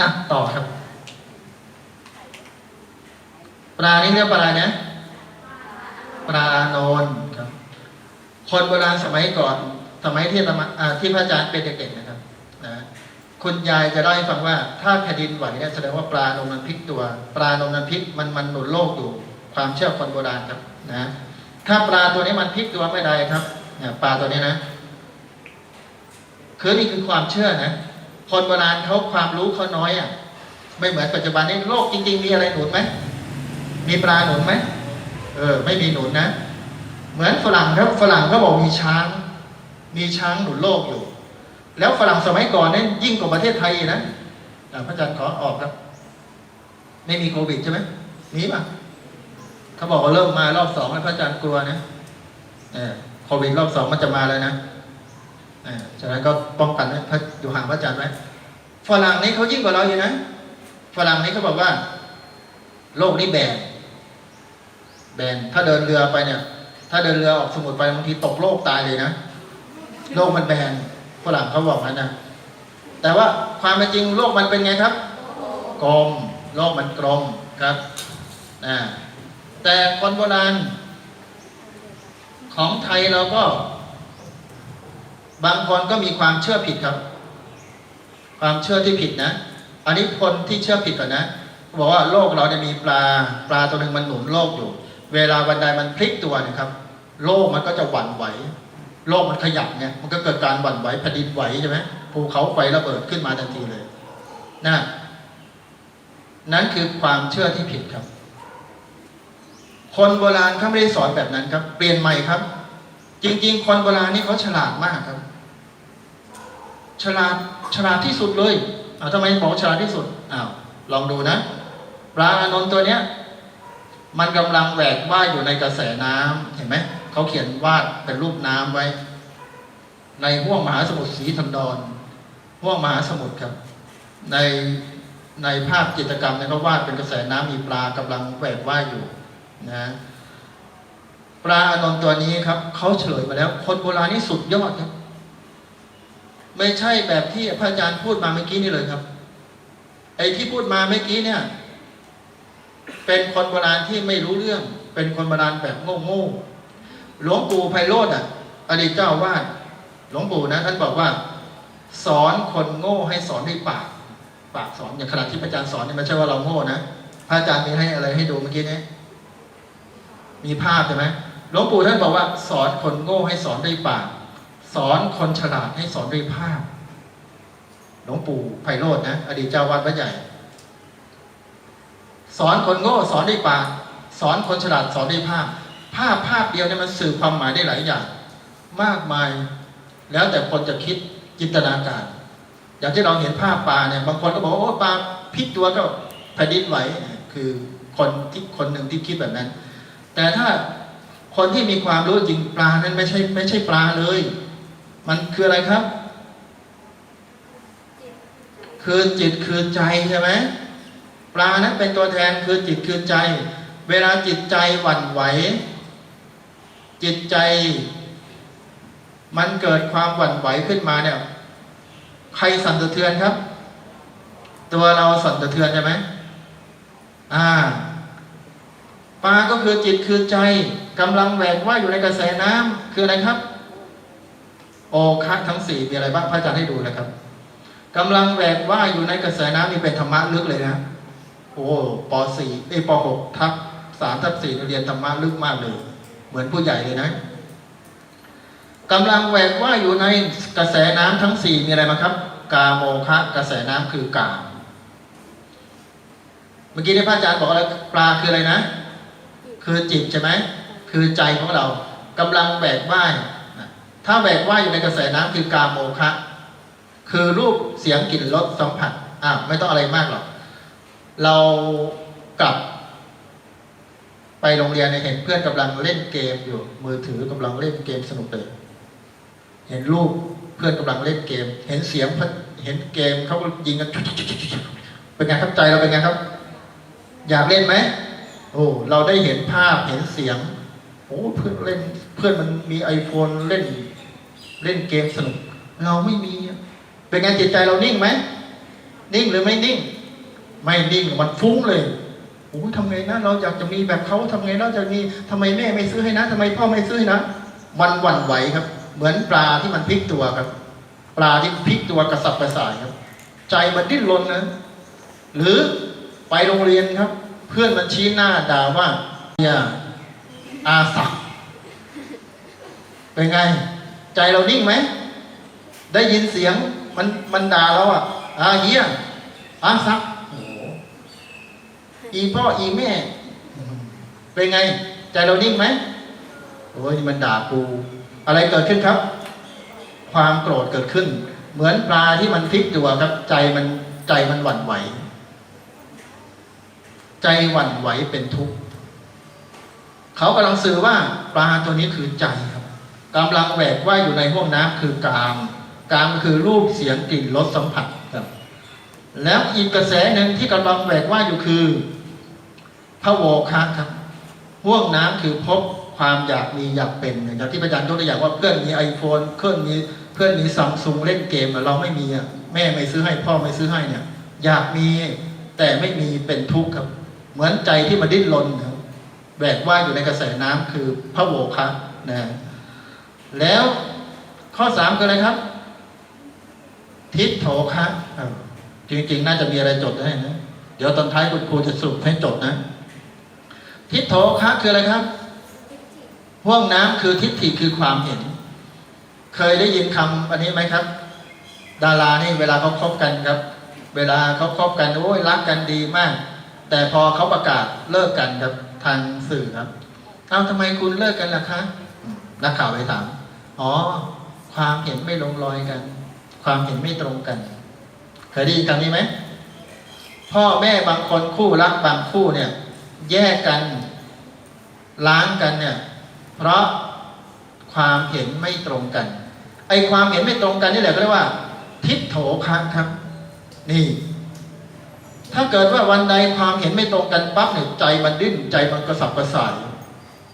อะต่อครับ ปลานี่เรียกปลาอะไรนะ ปลาโนนครับ คนโบราณสมัยก่อน สมัยที่ธรรมอ่าที่พระอาจารย์เป็นเด็กๆนะครับ นะคุณยายจะเล่าให้ฟังว่า ถ้าแผ่นดินไหวเนี่ยแสดงว่าปลาโนนมันพลิกตัว ปลาโนนมันพลิกมันมันหนุนโลกอยู่ ความเชื่อคนโบราณครับนะถ้าปลาตัวนี้มันพลิกตัวไม่ได้ครับเนี่ยปลาตัวนี้นะคือนี่คือความเชื่อนะ คนโบราณเขาความรู้เขาน้อยอะ ไม่เหมือนปัจจุบันนี้โลกจริง ๆ มีอะไรหนุนไหมมีปลาหนุนไหมเออ ไม่มีหนุนนะ เหมือนฝรั่งครับฝรั่งเขาบอกมีช้าง มีช้างหนุนโลกอยู่ แล้วฝรั่งสมัยก่อนนี่ยิ่งกว่าประเทศไทยนะอะพระอาจารย์ขอออกครับไม่มีโควิดใช่ไหมมีป่ะเขาบอกว่าเริ่มมารอบสองแล้วพระอาจารย์กลัวนะเออโควิดรอบสองมันจะมาแล้วนะ ฉะนั้นก็ป้องกันไว้พระอยู่ห่างพระอาจารย์ไว้ฝรั่งนี่เขายิ่งกว่าเราอยู่นะฝรั่งนี่เขาบอกว่า โลกนี้แบนแบนถ้าเดินเรือไปเนี่ย ถ้าเดินเรือออกสมุทรไปบางทีตกโลกตายเลยนะโลกมันแบนฝรั่งเขาบอกงั้นนะแต่ว่าความเป็นจริงโลกมันเป็นไงครับ กลมโลกมันกลมครับอ่าแต่คนโบราณของไทยเราก็ บางคนก็มีความเชื่อผิดครับ ความเชื่อที่ผิดนะ อันนี้คนที่เชื่อผิดก่อนนะบอกว่าโลกเราเนี่ยมีปลาปลาตัวหนึ่งมันหนุนโลกอยู่ เวลาวันใดมันพลิกตัวนะครับ โลกมันก็จะหวั่นไหว โลกมันขยับเนี่ยมันก็เกิดการหวั่นไหวแผ่นดินไหวใช่ไหมภูเขาไฟระเบิดขึ้นมาทันทีเลยนะนั่นคือความเชื่อที่ผิดครับ คนโบราณเขาไม่ได้สอนแบบนั้นครับ เปลี่ยนใหม่ครับ จริง ๆ คนโบราณนี่เขาฉลาดมากครับ ฉลาดฉลาดที่สุดเลยเอ้าทำไมบอกฉลาดที่สุดอ้าวลองดูนะปลาอานนท์ตัวเนี้ย มันกำลังแหวกว่ายอยู่ในกระแสน้ำเห็นไหมเขาเขียนวาดเป็นรูปน้ำไว้ ในห้วงมหาสมุทรสีธันดรห้วงมหาสมุทรครับ ในในภาพจิตรกรรมเนี่ยเขาวาดเป็นกระแสน้ำมีปลากำลังแหวกว่ายอยู่นะปลาอานนท์ตัวนี้ครับเขาเฉลยมาแล้ว คนโบราณนี่สุดยอดครับ ไม่ใช่แบบที่พระอาจารย์พูดมาเมื่อกี้นี่เลยครับ ไอ้ที่พูดมาเมื่อกี้เนี่ย เป็นคนโบราณที่ไม่รู้เรื่อง เป็นคนโบราณแบบโง่ๆหลวงปู่ไพโรธอะ อดีตเจ้าวาดหลวงปู่นะท่านบอกว่า สอนคนโง่ให้สอนด้วยปาก ปากสอนอย่างขณะที่พระอาจารย์สอนเนี่ยไม่ใช่ว่าเราโง่นะพระอาจารย์มีให้อะไรให้ดูเมื่อกี้นี้มีภาพใช่ไหมหลวงปู่ท่านบอกว่า สอนคนโง่ให้สอนด้วยปาก สอนคนฉลาดให้สอนด้วยภาพ หลวงปู่ไพโรจน์นะ อดีตเจ้าวัดพระใหญ่ สอนคนโง่สอนด้วยปาก สอนคนฉลาดสอนด้วยภาพ ภาพภาพเดียวเนี่ยมันสื่อความหมายได้หลายอย่าง มากมาย แล้วแต่คนจะคิดจินตนาการ อย่างที่เราเห็นภาพปลาเนี่ยบางคนก็บอกว่าโอ้ปลาพลิกตัวก็แผ่นดินไหวคือคนที่คนหนึ่งที่คิดแบบนั้น แต่ถ้าคนที่มีความรู้จริงปลานั้นไม่ใช่ไม่ใช่ปลาเลย มันคืออะไรครับ คือจิตคือใจใช่ไหมปลานั้นเป็นตัวแทนคือจิตคือใจ เวลาจิตใจหวั่นไหว จิตใจ มันเกิดความหวั่นไหวขึ้นมาเนี่ย ใครสั่นสะเทือนครับ ตัวเราสั่นสะเทือนใช่ไหมอ่าปลาก็คือจิตคือใจกำลังแหวกว่ายอยู่ในกระแสน้ำคืออะไรครับ โอคะทั้งสี่มีอะไรบ้างพระอาจารย์ให้ดูนะครับกำลังแหวกว่ายอยู่ในกระแสน้ำนี่เป็นธรรมะลึกเลยนะโอ้ปสี่เอยปหกทับสามทับสี่เรียนธรรมะลึกมากเลย เหมือนผู้ใหญ่เลยนะกำลังแหวกว่ายอยู่ในกระแสน้ำทั้งสี่มีอะไรมาครับ กาโมคะกระแสน้ำคือกามเมื่อกี้ที่พระอาจารย์บอกอะไรปลาคืออะไรนะ คือจิตใช่ไหมคือใจของเรากำลังแบกว่าย ถ้าแบกว่ายอยู่ในกระแสน้ำคือกาโมคะ คือรูปเสียงกลิ่นรสสัมผัสอะไม่ต้องอะไรมากหรอก เรากลับ ไปโรงเรียนเห็นเพื่อนกำลังเล่นเกมอยู่ มือถือกำลังเล่นเกมสนุกเลยเห็นรูปเพื่อนกำลังเล่นเกม เห็นเสียงเห็นเกมเขายิงกันเป็นไงครับใจเราเป็นไงครับ อยากเล่นไหมโอ้เราได้เห็นภาพเห็นเสียงโอ้เพื่อนเล่นเพื่อนมันมีไอโฟนเล่น เล่นเกมสนุก เราไม่มี เป็นไงจิตใจเรานิ่งไหม นิ่งหรือไม่นิ่ง ไม่นิ่งมันฟุ้งเลยโอ้ทำไงนะเราอยากจะมีแบบเขาทำไงเราจะมีทำไมแม่ไม่ซื้อให้นะทำไมพ่อไม่ซื้อให้นะ มันหวั่นไหวครับ เหมือนปลาที่มันพลิกตัวครับ ปลาที่พลิกตัวกระสับกระส่ายครับ ใจมันดิ้นรนนะหรือไปโรงเรียนครับ เพื่อนมันชี้หน้าด่าว่าเนี่ยอาสักเป็นไง ใจเรานิ่งไหม ได้ยินเสียงมันมันด่าเราอะอาเฮียอาซักโอ้โหอีพ่ออีแม่ เป็นไง ใจเรานิ่งไหมโอ้ยมันด่ากูอะไรเกิดขึ้นครับ ความโกรธเกิดขึ้น เหมือนปลาที่มันพลิกตัวครับ ใจมันใจมันหวั่นไหว ใจหวั่นไหวเป็นทุกข์เขากำลังสื่อว่าปลาตัวนี้คือใจครับ กำลังแหวกว่ายอยู่ในห้วงน้ำคือกาม กามคือรูปเสียงกลิ่นรสสัมผัสครับ แล้วอีกกระแสหนึ่งที่กำลังแหวกว่ายอยู่คือพระโวคะครับห่วงน้ำคือพบความอยากมีอยากเป็นอย่างที่พระอาจารย์ยกตัวอย่างว่าเพื่อนมีไอโฟนเพื่อนมีเพื่อนมีซัมซุงเล่นเกมเราไม่มีอะแม่ไม่ซื้อให้พ่อไม่ซื้อให้เนี่ย อยากมีแต่ไม่มีเป็นทุกข์ครับ เหมือนใจที่มาดิ้นรนครับแหวกว่ายอยู่ในกระแสน้ำคือพระโวคะนะ แล้วข้อสามคืออะไรครับ ทิฏโถคะอ้าวจริงๆ น่าจะมีอะไรจดได้นะ เดี๋ยวตอนท้ายคุณครูจะสรุปให้จดนะ ทิฏโถคะคืออะไรครับห่วงน้ำคือทิฏฐิคือความเห็น เคยได้ยินคำอันนี้ไหมครับ ดารานี่เวลาเขาคบกันครับ เวลาเขาคบกันโอ้ยรักกันดีมาก แต่พอเขาประกาศเลิกกันครับทางสื่อครับ เอาทำไมคุณเลิกกันล่ะคะอืมนักข่าวไปถาม อ๋อ ความเห็นไม่ลงรอยกัน ความเห็นไม่ตรงกัน เคยได้ยินคำนี้ไหม พ่อแม่บางคนคู่รักบางคู่เนี่ย แยกกันล้างกันเนี่ย เพราะความเห็นไม่ตรงกัน ไอความเห็นไม่ตรงกันนี่แหละก็เรียกว่า ทิฏโถคะครับ นี่ ถ้าเกิดว่าวันใดความเห็นไม่ตรงกันปั๊บเนี่ยใจมันดิ้นใจมันกระสับกระส่าย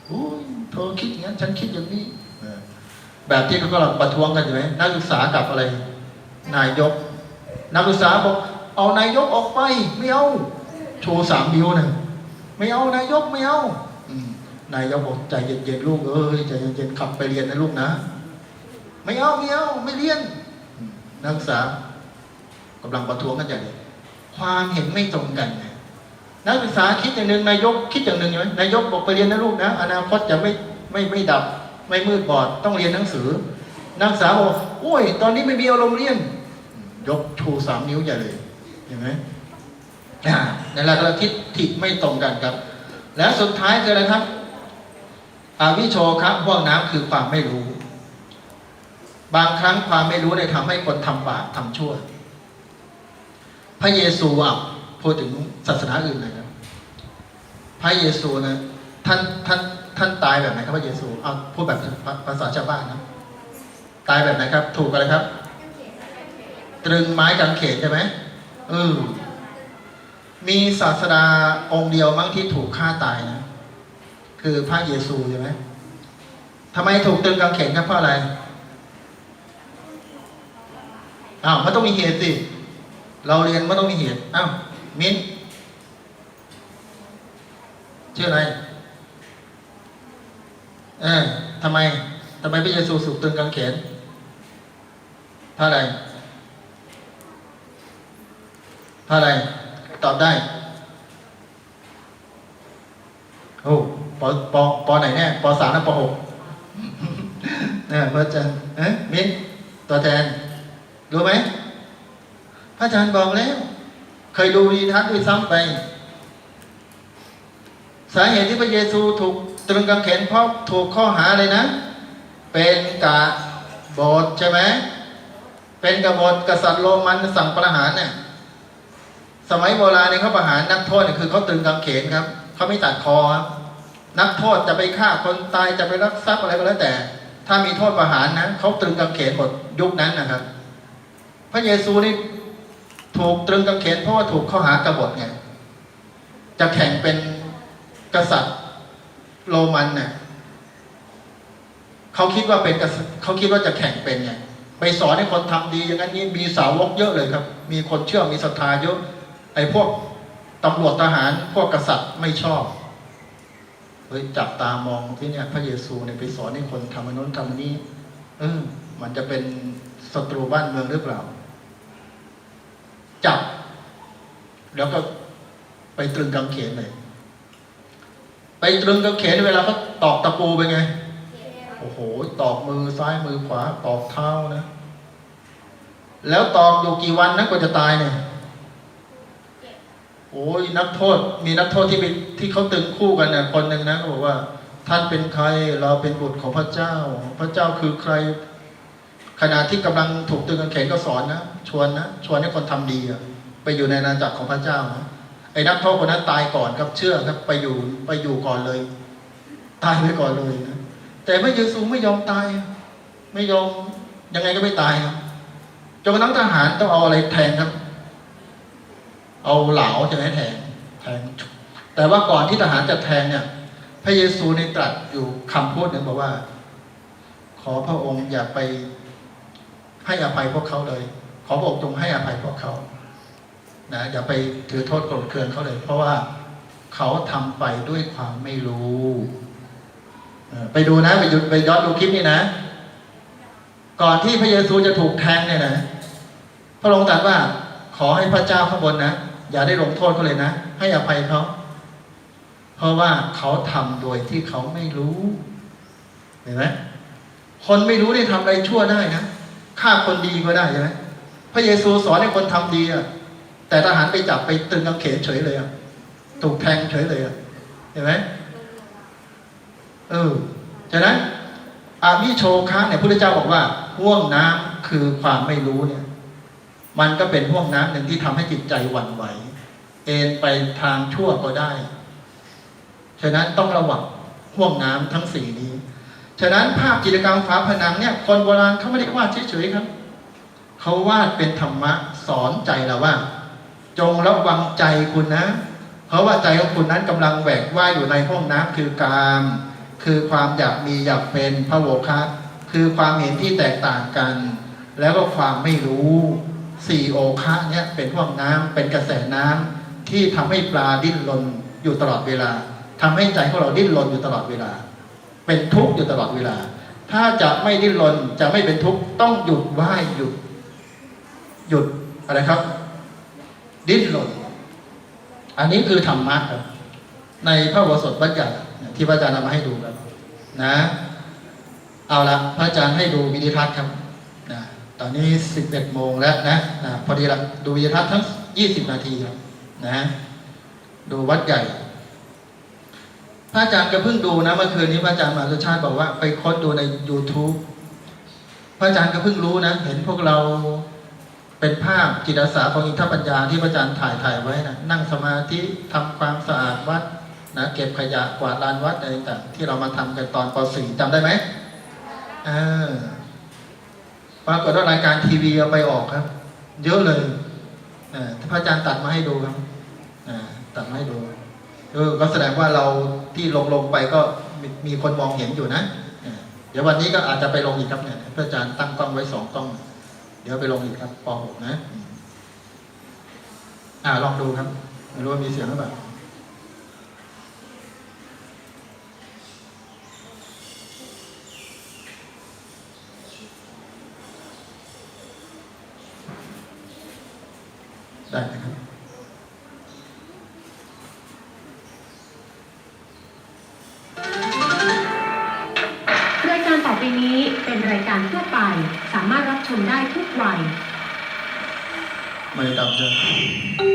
โอ้ยเธอคิดอย่างนั้นฉันคิดอย่างนี้เแบบที่เขากำลังประท้วงกันอยู่ไหมนักศึกษากับอะไร นายก นักศึกษาบอกเอานายกออกไป ไม่เอาโชว์สามนิ้วนะไม่เอานายกไม่เอานายกบอกใจเย็นๆลูกเอ้ยใจเย็นๆขับไปเรียนนะลูกนะ ไม่เอาไม่เอาไม่เรียน นักศึกษากำลังประท้วงกันอย่างนี้ความเห็นไม่ตรงกันไงนักศึกษาคิดอย่างหนึ่งนายกคิดอย่างหนึ่งใช่ไหมนายกบอกไปเรียนนะลูกนะ อนาคตจะไม่ไม่ไม่ดับ ไม่มืดบอดต้องเรียนหนังสือ นักศึกษาบอกโอ้ย ตอนนี้ไม่มีอารมณ์เรียน ยกชูสามนิ้วใหญ่เลยเห็นไหมอ่าในหลักเราคิดถิไม่ตรงกันครับ แล้วสุดท้ายคืออะไรครับอาวิโชครับห่วงน้ำคือความไม่รู้ บางครั้งความไม่รู้เนี่ยทำให้คนทำบาปทำชั่ว พระเยซูอะพูดถึงศาสนาอื่นนะครับพระเยซูนะท่านท่าน ท่านตายแบบไหนครับพระเยซูเอาพูดแบบภาษาชาวบ้านนะตายแบบไหนครับ ถูกอะไรครับ ตรึงไม้กางเขนใช่ไหมเออมีศาสดาองค์เดียวมั้งที่ถูกฆ่าตายนะคือพระเยซูใช่ไหมทำไมถูกตรึงกางเขนครับเพราะอะไรอ้าวมันต้องมีเหตุสิเราเรียนมันต้องมีเหตุอ้าวมิ้นชื่ออะไร เออทำไมทำไมพระเยซูถูกตึงกางเขนเพราะอะไรเพราะอะไร ตอบได้โอ้ปอปอปอไหนเนี่ยปอสามนะปอหกเนี่ยพระอาจารย์เอ๊ะมิ้นตัวแทน รู้ไหมพระอาจารย์บอกแล้ว เคยดูวีทัศน์ด้วยซ้ำไป สาเหตุที่พระเยซูถูก ตรึงกางเขนเพราะถูกข้อหาอะไรนะ เป็นกาบทใช่ไหมเป็นกบฏกษัตริย์โรมันสั่งประหารเนี่ยสมัยโบราณเนี่ยเขาประหารนักโทษเนี่ยคือเขาตรึงกางเขนครับเขาไม่ตัดคอครับนักโทษจะไปฆ่าคนตายจะไปรักทรัพย์อะไรก็แล้วแต่ ถ้ามีโทษประหารนะเขาตรึงกางเขนหมดยุคนั้นนะครับ พระเยซูนี่ถูกตรึงกางเขนเพราะว่าถูกข้อหากบฏไงจะแข่งเป็นกษัตริย์ โรมันเนี่ยเขาคิดว่าเป็นเขาคิดว่าจะแข่งเป็นไงไปสอนให้คนทำดี อย่างนั้นนี้มีสาวกเยอะเลยครับ มีคนเชื่อมีศรัทธาเยอะไอ้พวกตำรวจทหารพวกกษัตริย์ไม่ชอบเฮ้ยจับตามองที่เนี่ย พระเยซูเนี่ยไปสอนให้คนทำนนู้นทำนนี้เออมันจะเป็นศัตรูบ้านเมืองหรือเปล่า จับ แล้วก็ไปตรึงกางเขนเลย ไปตรึงกางเขนเวลาเขาตอกตะปูไปไง โอ้โห ตอกมือซ้ายมือขวา ตอกเท้านะ แล้วตอกอยู่กี่วันนะกว่าจะตายเนี่ย โอ้ยนักโทษ มีนักโทษที่ไปที่เขาตึงคู่กันเนี่ยคนหนึ่งนะเขาบอกว่า ท่านเป็นใคร เราเป็นบุตรของพระเจ้า พระเจ้าคือใคร ขณะที่กำลังถูกตึงกางเขนก็สอนนะ ชวนนะ ชวนให้คนทำดีอะไปอยู่ในอาณาจักรของพระเจ้านะ ไอ้นักโทษคนนั้นตายก่อนครับเชื่อครับ ไปอยู่ไปอยู่ก่อนเลย ตายไปก่อนเลยนะแต่พระเยซูไม่ยอมตาย ไม่ยอมยังไงก็ไม่ตายครับจนกระทั่งทหารต้องเอาอะไรแทงครับ เอาเหลาจะให้แทงแทงแต่ว่าก่อนที่ทหารจะแทงเนี่ย พระเยซูในตรัสอยู่คำพูดหนึ่งบอกว่า ขอพระองค์อย่าไปให้อภัยพวกเขาเลย ขอพระองค์จงให้อภัยพวกเขา นะอย่าไปถือโทษโกรธเคืองเขาเลย เพราะว่าเขาทำไปด้วยความไม่รู้ไปดูนะ ไปยุดไปย้อนดูคลิปนี้นะ ก่อนที่พระเยซูจะถูกแทงเนี่ยนะพระองค์ตรัสว่า ขอให้พระเจ้าข้างบนนะอย่าได้ลงโทษเขาเลยนะ ให้อภัยเขาเพราะว่าเขาทำโดยที่เขาไม่รู้เห็นไหมคนไม่รู้ได้ทำอะไรชั่วได้นะฆ่าคนดีก็ได้ใช่ไหมพระเยซูสอนให้คนทำดีอะ แต่ทหารไปจับไปตึงกางเขนเฉยเลยอะถูกแทงเฉยเลยอะเห็นไหมเออฉะนั้นอาวิโชคะเนี่ยพระพุทธเจ้าบอกว่าห่วงน้ำคือความไม่รู้เนี่ย มันก็เป็นห่วงน้ำหนึ่งที่ทำให้จิตใจหวั่นไหว เอ็นไปทางชั่วก็ได้ ฉะนั้นต้องระวังห่วงน้ำทั้งสี่นี้ ฉะนั้นภาพจิตรกรรมฝาผนังเนี่ย คนโบราณเขาไม่ได้วาดเฉยๆครับ เขาวาดเป็นธรรมะสอนใจเราว่า จงระวังใจคุณนะ เพราะว่าใจของคุณนั้นกำลังแหวกว่ายอยู่ในห้องน้ำคือกาม คือความอยากมีอยากเป็นพระโวคะคือความเห็นที่แตกต่างกัน แล้วก็ความไม่รู้สี่โอคะเนี่ยเป็นห้องน้ำเป็นกระแสน้ำที่ทำให้ปลาดิ้นรนอยู่ตลอดเวลาทำให้ใจของเราดิ้นรนอยู่ตลอดเวลา เป็นทุกข์อยู่ตลอดเวลา ถ้าจะไม่ดิ้นรนจะไม่เป็นทุกข์ต้องหยุดว่ายหยุด หยุดอะไรครับ ดิ้นรนอันนี้คือธรรมะครับ ในพระวสดบัญญัติที่พระอาจารย์นำมาให้ดูครับ นะ เอาละพระอาจารย์ให้ดูวิดีทัศน์ครับนะตอนนี้สิบเอ็ดโมงแล้วนะนะพอดีละดูวิดีทัศน์ทั้งยี่สิบนาทีครับนะ ดูวัดใหญ่พระอาจารย์ก็เพิ่งดูนะเมื่อคืนนี้พระอาจารย์มาสุชาติบอกว่าไปค้นดูใน YouTube พระอาจารย์ก็เพิ่งรู้นะ เห็นพวกเรา เป็นภาพจิตอาสาของอินทปัญญาที่พระอาจารย์ถ่ายถ่ายไว้นะนั่งสมาธิทำความสะอาดวัดนะเก็บขยะกวาดลานวัดอะไรต่างๆที่เรามาทำกันตอนป .4 จำได้ไหมเออปรากฏว่ารายการทีวีเอาไปออกครับ เยอะเลยอพระอาจารย์ตัดมาให้ดูครับอ่าตัดมาให้ดูก็แสดงว่าเราที่ลงลงไปก็มีคนมองเห็นอยู่นะเออเดี๋ยววันนี้ก็อาจจะไปลงอีกครับเนี่ยพระอาจารย์ตั้งกล้องไว้สองกล้องเดี๋ยวไปลงอีกครับป .6 นะ อ่าลองดูครับ ไม่รู้ว่ามีเสียงหรือเปล่า ไม่